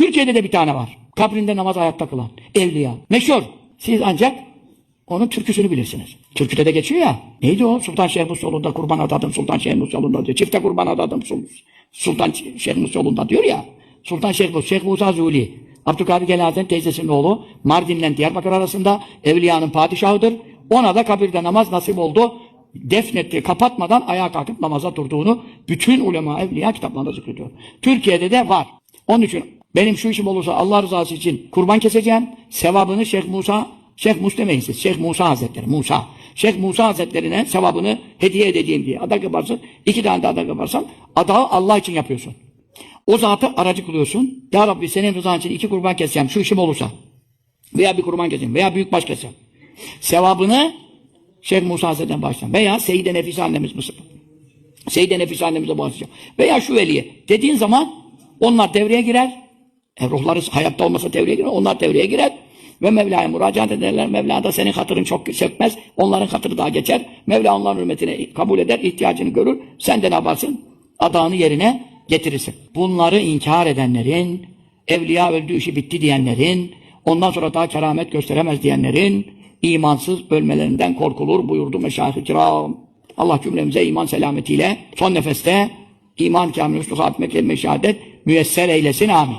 Türkiye'de de bir tane var. Kabrinde namaz ayakta kılan. Evliya. Meşhur. Siz ancak onun türküsünü bilirsiniz. Türküde de geçiyor ya. Neydi o? Sultan Şehmus yolunda kurban adadım, Sultan Şehmus yolunda diyor. Çifte kurban adadım, Sul- Sultan Şehmus yolunda diyor ya. Sultan Şehmus, Şeyh Musa Zuli. Abdülkadir Gelazen teyzesinin oğlu. Mardin'le Diyarbakır arasında Evliya'nın padişahıdır. Ona da kabirde namaz nasip oldu. Defnetti, kapatmadan ayağa kalkıp namaza durduğunu bütün ulema evliya kitaplarında zikrediyor. Türkiye'de de var. Onun için benim şu işim olursa Allah rızası için kurban keseceğim. Sevabını Şeyh Musa, Şeyh Mus demeyin siz. Şeyh Musa Hazretleri, Musa. Şeyh Musa Hazretlerine sevabını hediye edeceğim diye adak yaparsın. iki tane de adak yaparsan adağı Allah için yapıyorsun. O zatı aracı kılıyorsun. Ya Rabbi senin rızan için iki kurban keseceğim şu işim olursa. Veya bir kurban keseceğim veya büyük baş keseceğim. Sevabını Şeyh Musa Hazretleri'nden başlayacağım. Veya Seyyide Nefise annemiz Mısır. Seyyide Nefise annemize bağışlayacağım. Veya şu veliye. Dediğin zaman onlar devreye girer. E, ruhları hayatta olmasa devreye girer. Onlar devreye girer. Ve Mevla'ya müracaat ederler. Mevla da senin hatırın çok sökmez. Onların hatırı daha geçer. Mevla onların hürmetine kabul eder. ihtiyacını görür. Sen de ne yaparsın? Adağını yerine getirirsin. Bunları inkar edenlerin, evliya öldü işi bitti diyenlerin, ondan sonra daha keramet gösteremez diyenlerin imansız ölmelerinden korkulur buyurdu meşayih-i kiram. Allah cümlemize iman selametiyle son nefeste iman kamil husnü hatime kelime şehadet müyesser eylesin amin.